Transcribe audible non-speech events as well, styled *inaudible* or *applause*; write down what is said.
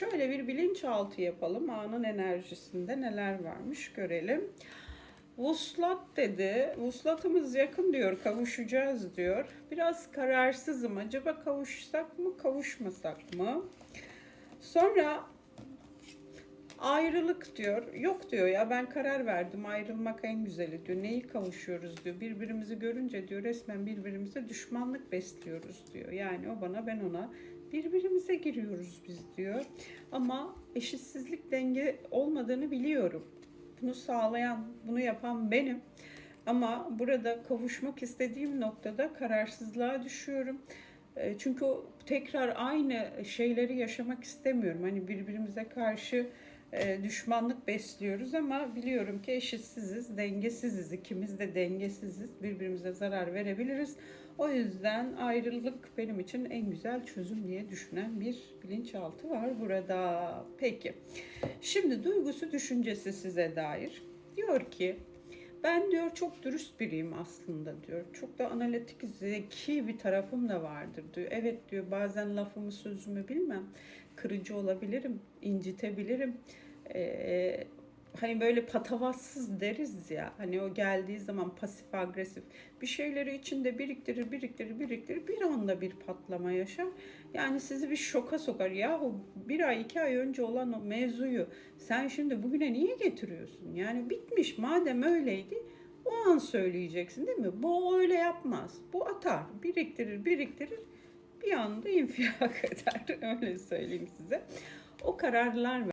Şöyle bir bilinçaltı yapalım. Anın enerjisinde neler varmış görelim. Vuslat dedi. Vuslatımız yakın diyor. Kavuşacağız diyor. Biraz kararsızım. Acaba kavuşsak mı, kavuşmasak mı? Sonra ayrılık diyor. Yok diyor ya ben karar verdim. Ayrılmak en güzeli diyor. Neyi kavuşuyoruz diyor. Birbirimizi görünce diyor resmen birbirimize düşmanlık besliyoruz diyor. Yani o bana ben ona birbirimize giriyoruz biz diyor. Ama eşitsizlik denge olmadığını biliyorum. Bunu sağlayan, bunu yapan benim. Ama burada kavuşmak istediğim noktada kararsızlığa düşüyorum. E, Çünkü tekrar aynı şeyleri yaşamak istemiyorum. Hani birbirimize karşı e, düşmanlık besliyoruz ama biliyorum ki eşitsiziz, dengesiziz. İkimiz de dengesiziz. Birbirimize zarar verebiliriz. O yüzden ayrılık benim için en güzel çözüm diye düşünen bir bilinçaltı var burada. Peki. Şimdi duygusu, düşüncesi size dair. Diyor ki ben diyor çok dürüst biriyim aslında diyor. Çok da analitik, zeki bir tarafım da vardır diyor. Evet diyor bazen lafımı sözümü bilmem. Kırıcı olabilirim, incitebilirim. Ee, hani böyle patavatsız deriz ya. Hani o geldiği zaman pasif agresif bir şeyleri içinde biriktirir, biriktirir, biriktirir. Bir anda bir patlama yaşar. Yani sizi bir şoka sokar. Yahu bir ay, iki ay önce olan o mevzuyu sen şimdi bugüne niye getiriyorsun? Yani bitmiş madem öyleydi o an söyleyeceksin değil mi? Bu öyle yapmaz. Bu atar, biriktirir, biriktirir. Bir anda infilak *laughs* eder. Öyle söyleyeyim size. O kararlar